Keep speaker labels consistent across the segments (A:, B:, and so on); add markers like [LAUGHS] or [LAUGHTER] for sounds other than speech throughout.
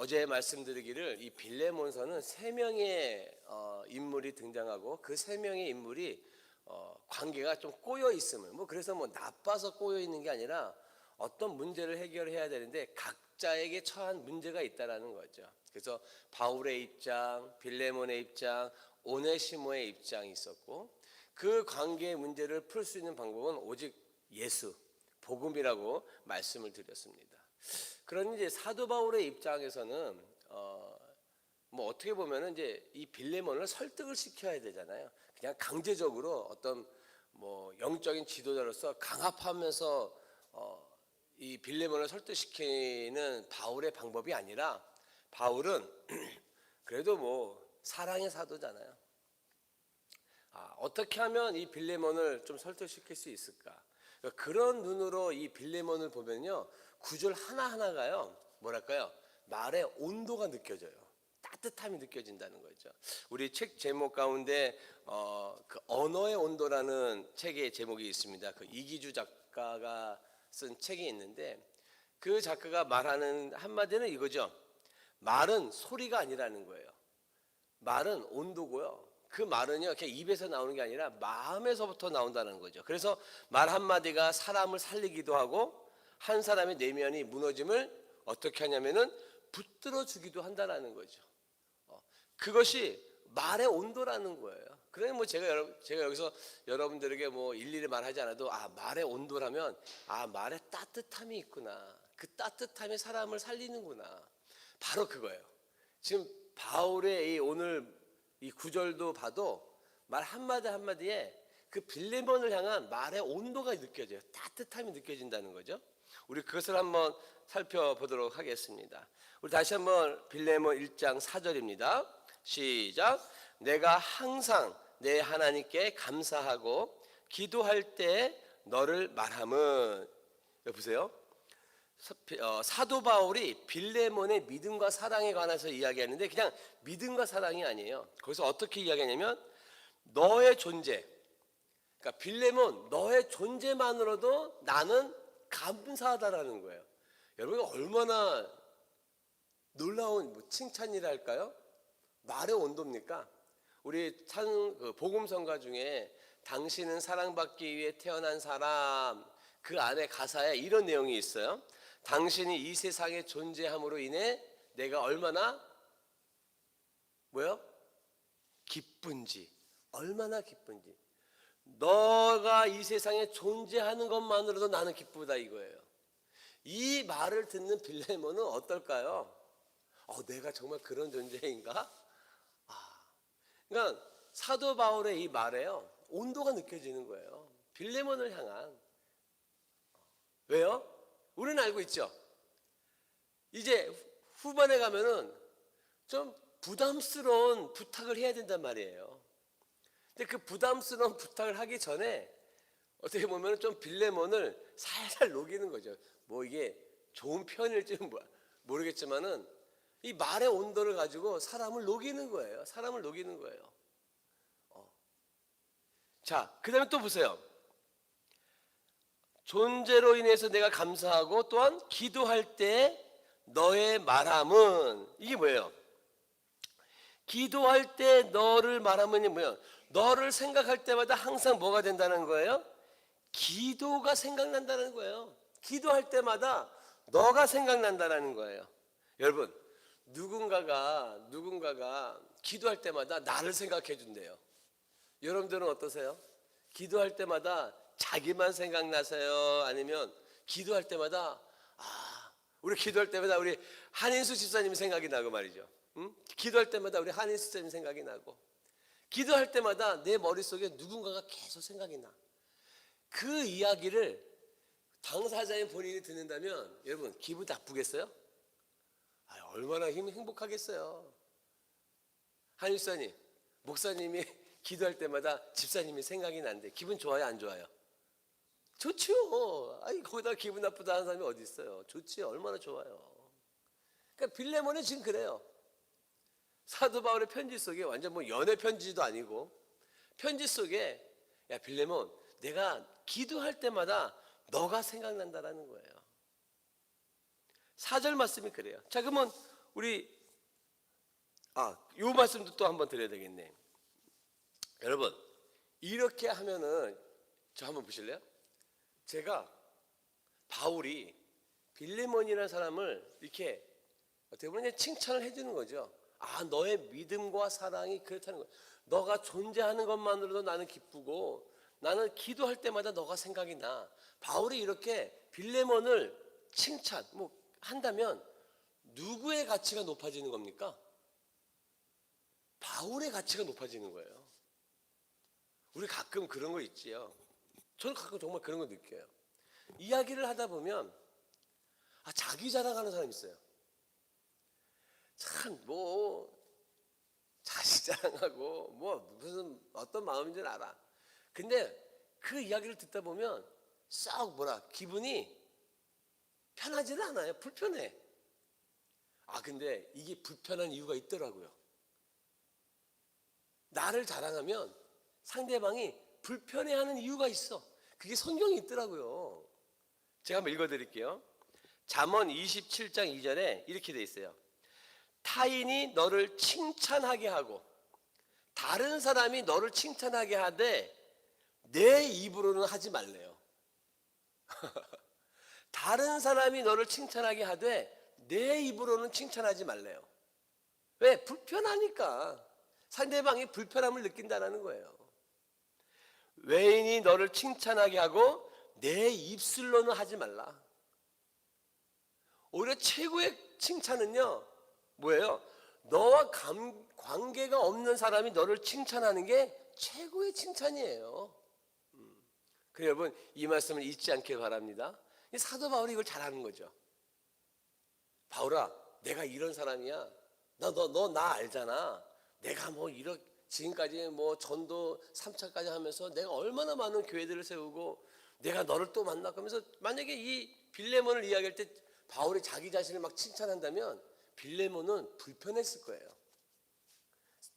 A: 어제 말씀드리기를 이 빌레몬서는 세 명의 어, 인물이 등장하고 그 세 명의 인물이 어, 관계가 좀 꼬여 있음을 뭐 그래서 뭐 나빠서 꼬여 있는 게 아니라 어떤 문제를 해결해야 되는데 각자에게 처한 문제가 있다라는 거죠. 그래서 바울의 입장, 빌레몬의 입장, 오네시모의 입장이 있었고 그 관계의 문제를 풀 수 있는 방법은 오직 예수, 복음이라고 말씀을 드렸습니다. 그런 이제 사도 바울의 입장에서는 어, 뭐 어떻게 보면은 이제 이 빌레몬을 설득을 시켜야 되잖아요. 그냥 강제적으로 어떤 뭐 영적인 지도자로서 강압하면서 어, 이 빌레몬을 설득시키는 바울의 방법이 아니라 바울은 [CLEARS THROAT] 그래도 뭐 사랑의 사도잖아요. 아, 어떻게 하면 이 빌레몬을 좀 설득시킬 수 있을까? 그러니까 그런 눈으로 이 빌레몬을 보면요. 구절 하나하나가요. 뭐랄까요? 말의 온도가 느껴져요. 따뜻함이 느껴진다는 거죠. 우리 책 제목 가운데 어, 그 언어의 온도라는 책의 제목이 있습니다. 그 이기주 작가가 쓴 책이 있는데 그 작가가 말하는 한마디는 이거죠. 말은 소리가 아니라는 거예요. 말은 온도고요. 그 말은요, 그냥 입에서 나오는 게 아니라 마음에서부터 나온다는 거죠. 그래서 말 한마디가 사람을 살리기도 하고 한 사람의 내면이 무너짐을 어떻게 하냐면은 붙들어 주기도 한다라는 거죠. 어, 그것이 말의 온도라는 거예요. 그래 뭐 제가 여러, 제가 여기서 여러분들에게 뭐 일일이 말하지 않아도 아 말의 온도라면 아 말의 따뜻함이 있구나. 그 따뜻함이 사람을 살리는구나. 바로 그거예요. 지금 바울의 이 오늘 이 구절도 봐도 말 한마디 한마디에 그 빌레몬을 향한 말의 온도가 느껴져요. 따뜻함이 느껴진다는 거죠. 우리 그것을 한번 살펴보도록 하겠습니다. 우리 다시 한번 빌레몬 1장 4절입니다. 시작. 내가 항상 내 하나님께 감사하고 기도할 때 너를 말함은 여보세요. 어, 사도 바울이 빌레몬의 믿음과 사랑에 관해서 이야기하는데 그냥 믿음과 사랑이 아니에요. 거기서 어떻게 이야기하냐면 너의 존재. 그러니까 빌레몬 너의 존재만으로도 나는 감사하다라는 거예요. 여러분 얼마나 놀라운 뭐 칭찬이랄까요? 말의 온도입니까? 우리 찬 그 복음성가 중에 당신은 사랑받기 위해 태어난 사람 그 안에 가사에 이런 내용이 있어요. 당신이 이 세상에 존재함으로 인해 내가 얼마나 뭐요? 기쁜지 얼마나 기쁜지 너가 이 세상에 존재하는 것만으로도 나는 기쁘다 이거예요. 이 말을 듣는 빌레몬은 어떨까요? 어, 내가 정말 그런 존재인가? 아, 그러니까 사도 바울의 이 말에요 온도가 느껴지는 거예요. 빌레몬을 향한 왜요? 우리는 알고 있죠. 이제 후반에 가면은 좀 부담스러운 부탁을 해야 된단 말이에요. 근데 그 부담스러운 부탁을 하기 전에 어떻게 보면 좀 빌레몬을 살살 녹이는 거죠. 뭐 이게 좋은 표현일지는 뭐 모르겠지만은 이 말의 온도를 가지고 사람을 녹이는 거예요. 사람을 녹이는 거예요. 어. 자, 그 다음에 또 보세요. 존재로 인해서 내가 감사하고 또한 기도할 때 너의 말함은 이게 뭐예요? 기도할 때 너를 말하면 뭐예요? 너를 생각할 때마다 항상 뭐가 된다는 거예요? 기도가 생각난다는 거예요. 기도할 때마다 너가 생각난다는 거예요. 여러분, 누군가가 누군가가 기도할 때마다 나를 생각해 준대요. 여러분들은 어떠세요? 기도할 때마다 자기만 생각나세요? 아니면 기도할 때마다 아, 우리 기도할 때마다 우리 한인수 집사님 생각이 나고 말이죠. 응? 기도할 때마다 우리 한인수 집사님 생각이 나고 기도할 때마다 내 머릿속에 누군가가 계속 생각이 나. 그 이야기를 당사자인 본인이 듣는다면 여러분 기분 나쁘겠어요? 아, 얼마나 힘 행복하겠어요. 한일사님, 목사님이 [LAUGHS] 기도할 때마다 집사님이 생각이 난데 기분 좋아요, 안 좋아요? 좋죠. 아니 거기다 기분 나쁘다 하는 사람이 어디 있어요? 좋지, 얼마나 좋아요. 그러니까 빌레몬은 지금 그래요. 사도 바울의 편지 속에 완전 뭐 연애 편지도 아니고 편지 속에 야 빌레몬 내가 기도할 때마다 너가 생각난다라는 거예요. 사절 말씀이 그래요. 자 그러면 우리 아, 요 말씀도 또 한번 드려야 되겠네. 여러분, 이렇게 하면은 저 한번 보실래요? 제가 바울이 빌레몬이라는 사람을 이렇게 어떻게 보면 칭찬을 해주는 거죠. 아, 너의 믿음과 사랑이 그렇다는 거야. 너가 존재하는 것만으로도 나는 기쁘고 나는 기도할 때마다 너가 생각이 나. 바울이 이렇게 빌레몬을 칭찬 뭐 한다면 누구의 가치가 높아지는 겁니까? 바울의 가치가 높아지는 거예요. 우리 가끔 그런 거 있지요. 저는 가끔 정말 그런 거 느껴요. 이야기를 하다 보면 아, 자기 자랑하는 사람 있어요. 참 뭐 자식 [LAUGHS] 자랑하고 뭐 무슨 어떤 마음인지 는 알아. 근데 그 이야기를 듣다 보면 싹 뭐라 기분이 편하지는 않아요. 불편해. 아 근데 이게 불편한 이유가 있더라고요. 나를 자랑하면 상대방이 불편해하는 이유가 있어. 그게 성경에 있더라고요. 제가 한번 읽어드릴게요. 잠언 27장 2절에 이렇게 돼 있어요. 타인이 너를 칭찬하게 하고 다른 사람이 너를 칭찬하게 하되 내 입으로는 하지 말래요. [LAUGHS] 다른 사람이 너를 칭찬하게 하되 내 입으로는 칭찬하지 말래요. 왜? 불편하니까. 상대방이 불편함을 느낀다는 거예요. 외인이 너를 칭찬하게 하고 내 입술로는 하지 말라. 오히려 최고의 칭찬은요, 뭐예요? 너와 감- 관계가 없는 사람이 너를 칭찬하는 게 최고의 칭찬이에요. 음. 그래 여러분 이 말씀을 잊지 않길 바랍니다. 이 사도 바울이 이걸 잘하는 거죠. 바울아, 내가 이런 사람이야. 너너너 나 알잖아. 내가 뭐 이렇게 지금까지 뭐 전도 3차까지 하면서 내가 얼마나 많은 교회들을 세우고 내가 너를 또 만나 하면서 만약에 이 빌레몬을 이야기할 때 바울이 자기 자신을 막 칭찬한다면 빌레몬은 불편했을 거예요.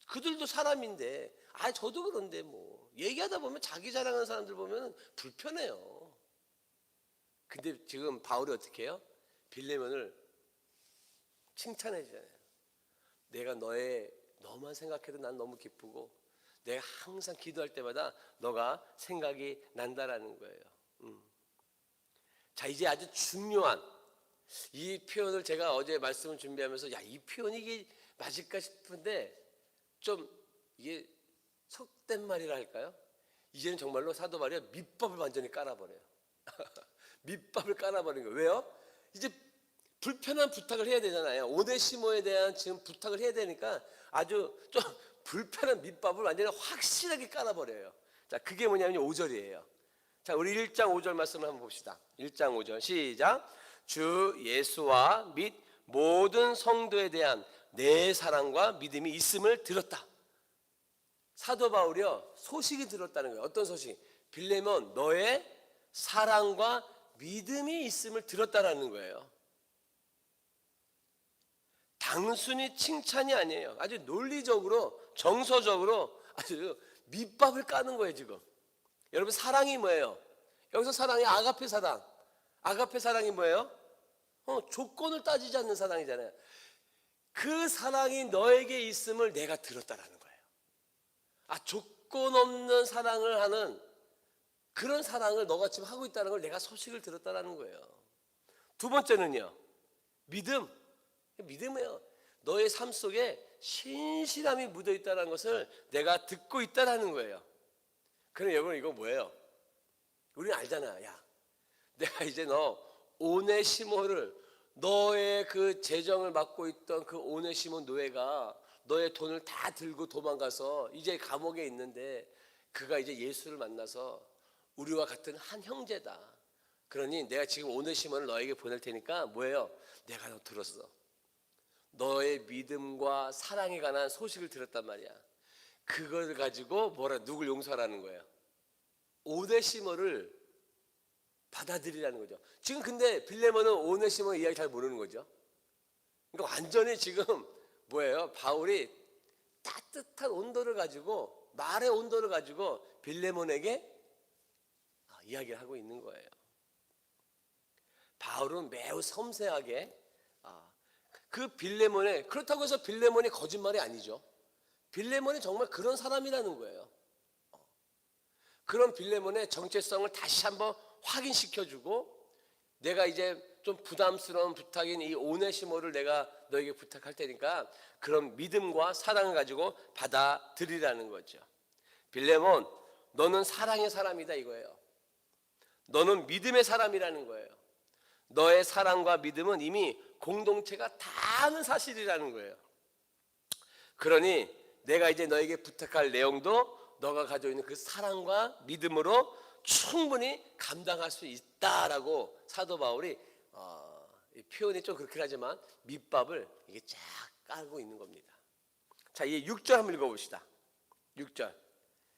A: 그들도 사람인데 아 저도 그런데 뭐 얘기하다 보면 자기 자랑하는 사람들 보면 불편해요. 근데 지금 바울이 어떻게 해요? 빌레몬을 칭찬해 주잖아요. 내가 너의 너만 생각해도 난 너무 기쁘고 내가 항상 기도할 때마다 너가 생각이 난다라는 거예요. 음. 자 이제 아주 중요한 이 표현을 제가 어제 말씀을 준비하면서 야 이 표현이 이게 맞을까 싶은데 좀 이게 속된 말이라 할까요? 이제는 정말로 사도 바울이 밑밥을 완전히 깔아버려요. [LAUGHS] 밑밥을 깔아버린 거예요. 왜요? 이제 불편한 부탁을 해야 되잖아요. 오네시모에 대한 지금 부탁을 해야 되니까 아주 좀 불편한 밑밥을 완전히 확실하게 깔아버려요. 자, 그게 뭐냐면 5절이에요. 자, 우리 1장 5절 말씀을 한번 봅시다. 1장 5절 시작. 주 예수와 및 모든 성도에 대한 내 사랑과 믿음이 있음을 들었다. 사도 바울이요 소식이 들었다는 거예요. 어떤 소식? 빌레몬 너의 사랑과 믿음이 있음을 들었다라는 거예요. 단순히 칭찬이 아니에요. 아주 논리적으로 정서적으로 아주 밑밥을 까는 거예요 지금. 여러분 사랑이 뭐예요? 여기서 사랑이 아가페 사랑. 아가페 사랑이 뭐예요? 어, 조건을 따지지 않는 사랑이잖아요. 그 사랑이 너에게 있음을 내가 들었다라는 거예요. 아 조건 없는 사랑을 하는 그런 사랑을 너가 지금 하고 있다는 걸 내가 소식을 들었다라는 거예요. 두 번째는요. 믿음. 믿음이에요. 너의 삶 속에 신실함이 묻어 있다는 것을 내가 듣고 있다라는 거예요. 그럼 여러분 이거 뭐예요? 우리는 알잖아. 야, 내가 이제 너 오네시모를 너의 그 재정을 맡고 있던 그 오네시모 노예가 너의 돈을 다 들고 도망가서 이제 감옥에 있는데 그가 이제 예수를 만나서 우리와 같은 한 형제다. 그러니 내가 지금 오네시모를 너에게 보낼 테니까 뭐예요? 내가 너 들었어. 너의 믿음과 사랑에 관한 소식을 들었단 말이야. 그걸 가지고 뭐라 누굴 용서하라는 거예요. 오네시모를 받아들이라는 거죠. 지금 근데 빌레몬은 오네시모 이야기 잘 모르는 거죠. 그러니까 완전히 지금 뭐예요? 바울이 따뜻한 온도를 가지고 말의 온도를 가지고 빌레몬에게 아, 이야기를 하고 있는 거예요. 바울은 매우 섬세하게 아, 그 빌레몬의 그렇다고 해서 빌레몬이 거짓말이 아니죠. 빌레몬이 정말 그런 사람이라는 거예요. 어. 그런 빌레몬의 정체성을 다시 한번 확인시켜주고 내가 이제 좀 부담스러운 부탁인 이 오네시모를 내가 너에게 부탁할 테니까 그런 믿음과 사랑을 가지고 받아들이라는 거죠. 빌레몬, 너는 사랑의 사람이다 이거예요. 너는 믿음의 사람이라는 거예요. 너의 사랑과 믿음은 이미 공동체가 다 아는 사실이라는 거예요. 그러니 내가 이제 너에게 부탁할 내용도 너가 가지고 있는 그 사랑과 믿음으로 충분히 감당할 수 있다라고 사도 바울이 어, 이 표현이 좀 그렇긴 하지만 밑밥을 이게 쫙 깔고 있는 겁니다. 자, 이 6절 한번 읽어봅시다. 6절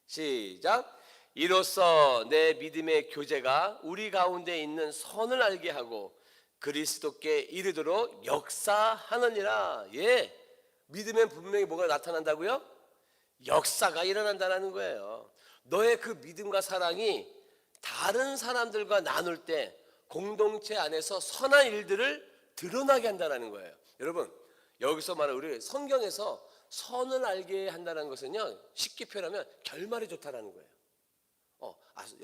A: 시작. 이로써 내 믿음의 교제가 우리 가운데 있는 선을 알게 하고 그리스도께 이르도록 역사하느니라. 예, 믿음엔 분명히 뭐가 나타난다고요? 역사가 일어난다는 거예요. 너의 그 믿음과 사랑이 다른 사람들과 나눌 때 공동체 안에서 선한 일들을 드러나게 한다는 거예요. 여러분, 여기서 말하는 우리 성경에서 선을 알게 한다는 것은요, 쉽게 표현하면 결말이 좋다라는 거예요.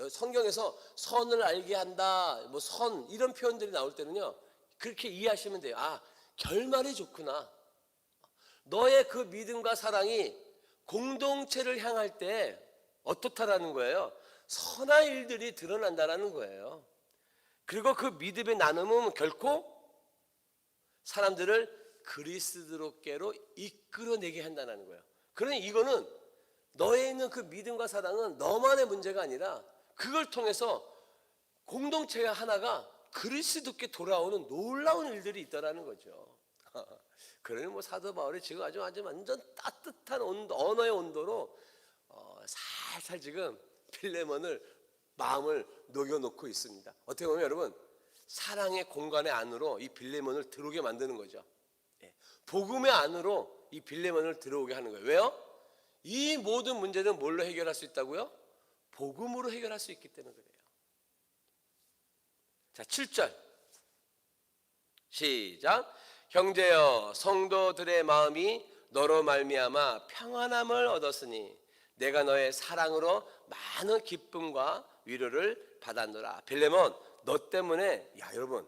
A: 성경에서 선을 알게 한다, 뭐 선 이런 표현들이 나올 때는요, 그렇게 이해하시면 돼요. 아, 결말이 좋구나. 너의 그 믿음과 사랑이 공동체를 향할 때 어떻다라는 거예요? 선한 일들이 드러난다라는 거예요. 그리고 그 믿음의 나눔은 결코 사람들을 그리스도께로 이끌어내게 한다는 거예요. 그러니 이거는 너에 있는 그 믿음과 사랑은 너만의 문제가 아니라 그걸 통해서 공동체가 하나가 그리스도께 돌아오는 놀라운 일들이 있다라는 거죠. [LAUGHS] 그러니 뭐 사도 바울이 지금 아주 아주 완전 따뜻한 온도, 언어의 온도로 어, 살살 지금 필레몬을 마음을 녹여놓고 있습니다. 어떻게 보면 여러분 사랑의 공간의 안으로 이 빌레몬을 들어오게 만드는 거죠. 예. 복음의 안으로 이 빌레몬을 들어오게 하는 거예요. 왜요? 이 모든 문제는 뭘로 해결할 수 있다고요? 복음으로 해결할 수 있기 때문에 그래요. 자, 7절. 시작. 형제여 성도들의 마음이 너로 말미암아 평안함을 얻었으니 내가 너의 사랑으로 많은 기쁨과 위로를 받았노라. 빌레몬 너 때문에 야 여러분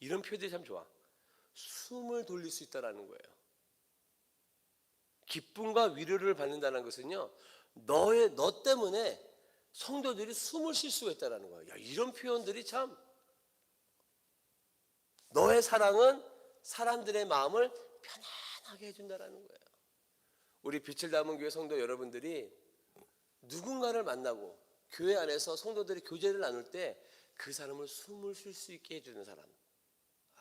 A: 이런 표현이 참 좋아. 숨을 돌릴 수 있다라는 거예요. 기쁨과 위로를 받는다는 것은요. 너의 너 때문에 성도들이 숨을 쉴 수가 있다라는 거예요. 야, 이런 표현들이 참 너의 사랑은 사람들의 마음을 편안하게 해준다라는 거예요. 우리 빛을 담은 교회 성도 여러분들이 누군가를 만나고 교회 안에서 성도들이 교제를 나눌 때 그 사람을 숨을 쉴 수 있게 해주는 사람. 아,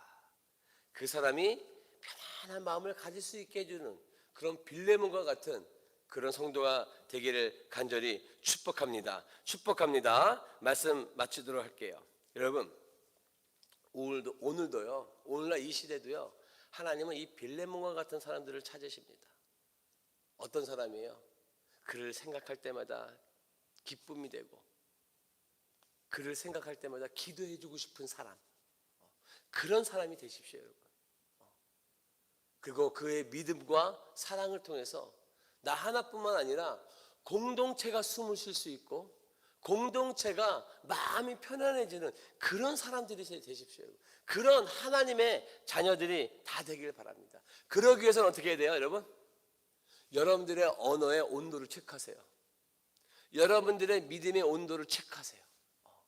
A: 그 사람이 편안한 마음을 가질 수 있게 해주는 그런 빌레몬과 같은 그런 성도가 되기를 간절히 축복합니다. 축복합니다. 말씀 마치도록 할게요. 여러분, 오늘도 오늘도요. 오늘날 이 시대도요. 하나님은 이 빌레몬과 같은 사람들을 찾으십니다. 어떤 사람이에요? 그를 생각할 때마다 기쁨이 되고 그를 생각할 때마다 기도해 주고 싶은 사람. 어, 그런 사람이 되십시오, 여러분. 어. 그리고 그의 믿음과 사랑을 통해서 나 하나뿐만 아니라 공동체가 숨을 쉴 수 있고 공동체가 마음이 편안해지는 그런 사람들이 되십시오. 그런 하나님의 자녀들이 다 되길 바랍니다. 그러기 위해서는 어떻게 해야 돼요, 여러분? 여러분들의 언어의 온도를 체크하세요. 여러분들의 믿음의 온도를 체크하세요. 어.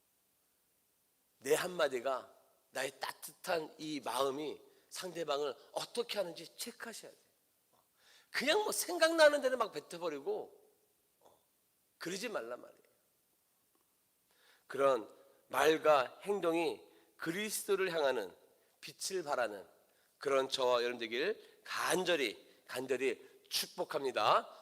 A: 내 한마디가 나의 따뜻한 이 마음이 상대방을 어떻게 하는지 체크하셔야 돼요. 어. 그냥 뭐 생각나는 대로 막 뱉어버리고 어. 그러지 말란 말이에요. 그런 말과 행동이 그리스도를 향하는 빛을 발하는 그런 저와 여러분 되길 간절히 간절히 축복합니다.